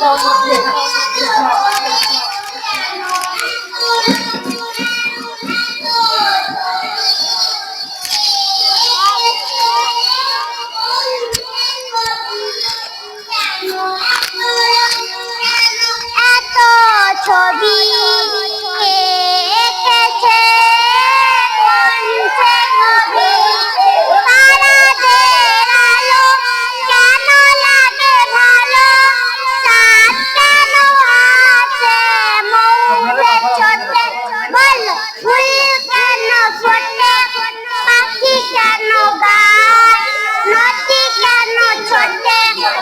เราท่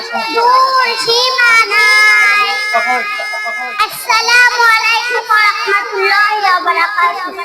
দূর সীমানায় আসসালামু আলাইকুম ওয়া রাহমাতুল্লাহি ওয়া বারাকাতুহু